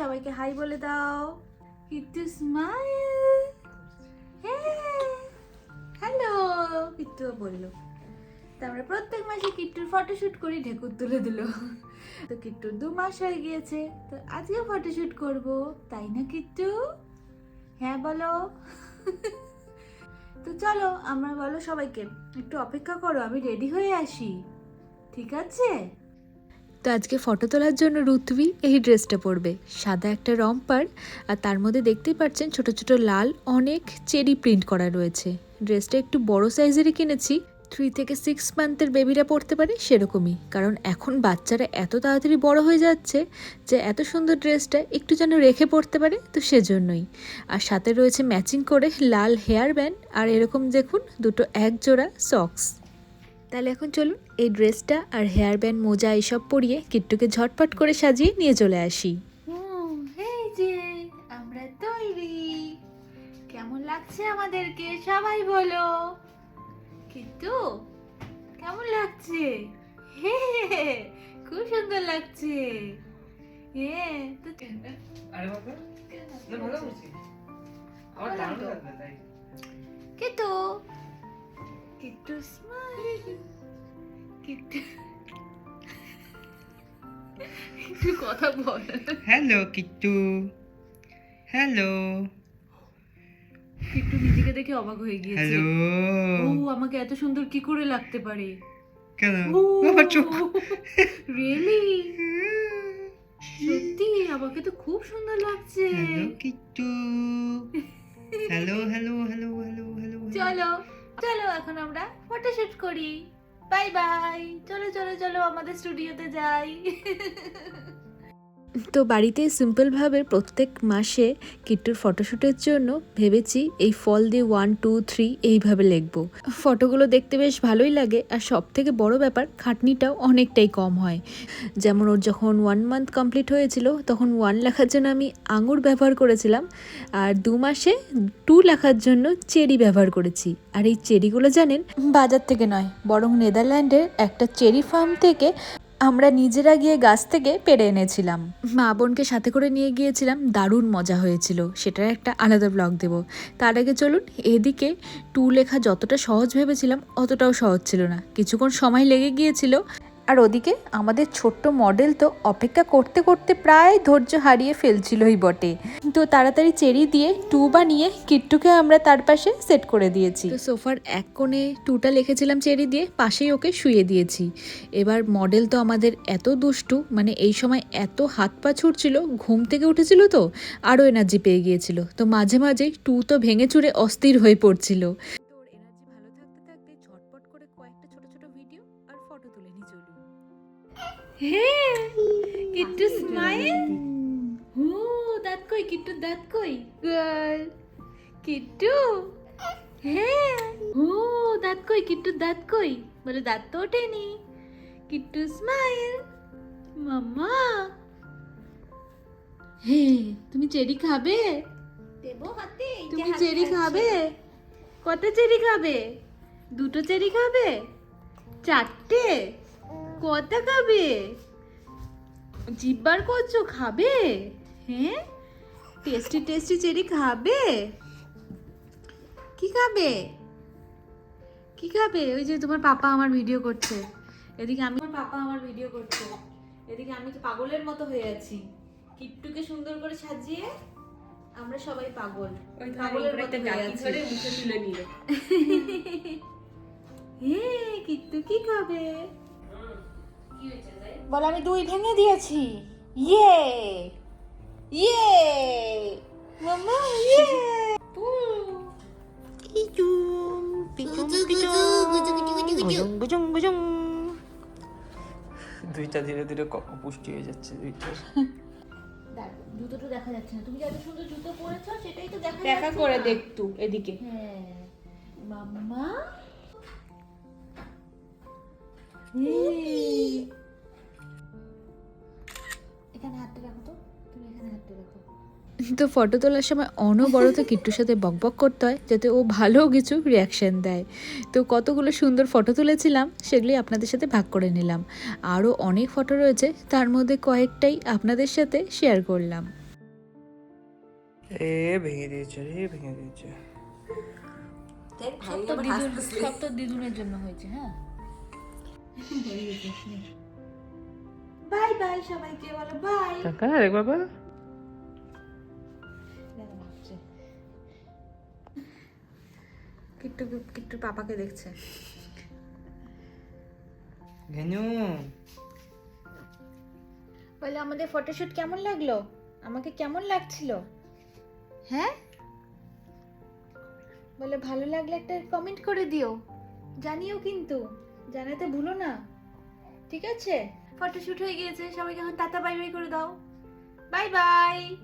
সবাইকে হাই বলে দাও। কিট্টু স্মাইল হ্যালো কিট্টু বলল। তো আমরা প্রত্যেক মাসে কিট্টুর ফটোশুট করি, ঢেকুর তুলে দিল। তো কিট্টুর দু মাস হয়ে গিয়েছে, তো আজকে ফটোশুট করব, তাই না কিট্টু? হ্যাঁ বলো। তো চলো, আমরা বলো সবাইকে, একটু অপেক্ষা করো, আমি রেডি হয়ে আসি। ঠিক আছে? তো আজকে ফটো তোলার জন্য রুথবি এই ড্রেসটা পরবে। সাদা একটা রম্পার আর তার মধ্যে দেখতেই পাচ্ছেন ছোট ছোট লাল অনেক চেরি প্রিন্ট করা রয়েছে। ড্রেসটা একটু বড় সাইজেরই কিনেছি। থ্রি থেকে সিক্স মান্থের বেবিরা পড়তে পারে সেরকমই। কারণ এখন বাচ্চারা এত তাড়াতাড়ি বড় হয়ে যাচ্ছে যে এত সুন্দর ড্রেসটা একটু যেন রেখে পড়তে পারে, তো সেজন্যই। আর সাথে রয়েছে ম্যাচিং করে লাল হেয়ার ব্যান্ড আর এরকম দেখুন দুটো এক জোড়া সক্স তাহলে এখন চলুন এই ড্রেসটা আর হেয়ার ব্যান্ড মোজা এইসব পরিয়ে কিট্টুকে ঝটপট করে সাজিয়ে নিয়ে চলে আসি। হুম, এই যে আমরা তৈরি। কেমন লাগছে আমাদেরকে? সবাই বলো। কিন্তু কেমন লাগছে? হে খুব সুন্দর লাগছে। হে তো আরে বাবা না ভালো করছি আমার দারুণ লাগবে তাই। কিন্তু কিন্তু স্মাইল কিন্তু একটু কথা বল হ্যালো কিট্টু হ্যালো একটু নিজেকে দেখে অবাক হয়ে গিয়েছে। হ্যালো ও আমাকে এত সুন্দর কি করে লাগতে পারে? কেন? আমার চোখ। রিয়েলি সত্যি? আমাকে তো খুব সুন্দর লাগছে। Hello Kittu hello hello hello hello hello. চলো। চলো এখন আমরা ফটোশুট করি। বাই বাই চলো চলো চলো আমাদের স্টুডিওতে যাই। তো বাড়িতে সিম্পলভাবে প্রত্যেক মাসে কিট্টুর ফটোশ্যুটের জন্য ভেবেছি এই ফল দিয়ে ওয়ান টু থ্রি এইভাবে লিখব। ফটোগুলো দেখতে বেশ ভালোই লাগে আর সব থেকে বড় ব্যাপার খাটনিটাও অনেকটাই কম হয়। যেমন ওর যখন ওয়ান মান্থ কমপ্লিট হয়েছিল, তখন ওয়ান লেখার জন্য আমি আঙুর ব্যবহার করেছিলাম আর দু মাসে টু লেখার জন্য চেরি ব্যবহার করেছি। আর এই চেরিগুলো জানেন? বাজার থেকে নয়, বরং নেদারল্যান্ডের একটা চেরি ফার্ম থেকে আমরা নিজেরা গিয়ে গাছ থেকে পেরে এনেছিলাম। মা বোনকে সাথে করে নিয়ে গিয়েছিলাম, দারুণ মজা হয়েছিল। সেটার একটা আলাদা ব্লগ দেব। তার আগে চলুন, এদিকে টু লেখা যতটা সহজ ভেবেছিলাম, অতটাও সহজ ছিল না। কিছুক্ষণ সময় লেগে গিয়েছিল আর ওদিকে আমাদের ছোট্ট মডেল তো অপেক্ষা করতে করতে প্রায় ধৈর্য হারিয়ে ফেলছিলই বটে। তো তাড়াতাড়ি চেরি দিয়ে টু বানিয়ে কিট্টুকে আমরা তার পাশে সেট করে দিয়েছি। তো সোফার এক কোণে টুটা লিখেছিলাম চেরি দিয়ে, পাশেই ওকে শুয়ে দিয়েছি। এবার মডেল তো আমাদের এত দুষ্টু মানে এই সময় এত হাত পা ছুটছিল ঘুম থেকে উঠেছিল তো, আরও এনার্জি পেয়ে গিয়েছিল। তো মাঝে মাঝেই টু তো ভেঙে চুরে অস্থির হয়ে পড়ছিল। হ্যাঁ কিট্টু স্মাইল হু দাঁত কই কিট্টু দাঁত কই গার্ল কিট্টু হ্যাঁ হু দাঁত কই কিট্টু দাঁত কই বলে দাঁত তো ওঠেনি কিট্টু স্মাইল মাম্মা হ্যাঁ তুমি চেরি খাবে দেবো হাতে তুমি চেরি খাবে কটা চেরি খাবে দুটো চেরি খাবে চারটে কটা খাবে? জিব্বার করছ খাবে? হ্যাঁ? টেস্টি টেস্টি চেরি খাবে? কি খাবে? কি খাবে? ওই যে তোমার পাপা আমার ভিডিও করছে। এদিকে আমি আমার পাপা আমার ভিডিও করছে। এদিকে আমি তো পাগলের মতো হয়ে আছি। কিট্টুকে সুন্দর করে সাজিয়ে আমরা সবাই পাগল। ওই পাগলের মতো হয়ে আছি। হে কিট্টু কি খাবে? বল আমি দুই ভেঙে দিয়েছি। ইয়ে! ইয়ে! মামা ইয়ে! দুইটা ধীরে ধীরে ক- পুষ্টি হয়ে যাচ্ছে দুইটা। জুতোটা দেখা যাচ্ছে না। তুমি যে এত সুন্দর জুতো পরেছো সেটাই তো দেখা দেখা করে। দেখতু এদিকে। হ্যাঁ। মাম্মা? এখানে হাতটা রাখো তো। তুমি এখানে হাতটা রাখো। তো ফটো তোলার সময় অনবরত কিট্টুর সাথে বকবক করতে হয় যাতে ও ভালো কিছু রিয়াকশন দেয়। তো কতগুলো সুন্দর ফটো তুলেছিলাম সেগুলি আপনাদের সাথে ভাগ করে নিলাম। আরও অনেক ফটো রয়েছে তার মধ্যে কয়েকটাই আপনাদের সাথে শেয়ার করলাম। এ ভেঙে দিয়েছে রে ভেঙে দিয়েছে। সব তো দিদুন সব তো দিদুনের জন্য হয়েছে হ্যাঁ? বাই বাই সবাইকে বলো বাই। কিট্টু কিট্টু পাপাকে দেখছে। ঘেনু। বলে আমাদের ফটোশুট কেমন লাগল? আমাকে কেমন লাগছিল? হ্যাঁ? বলে ভালো লাগলে একটা কমেন্ট করে দিও। জানিও কিন্তু। জানাতে ভুলো না। ঠিক আছে? ফটোশুট হয়ে গিয়েছে, সবাইকে এখন টাটা, বাই বাই করে দাও। Bye bye.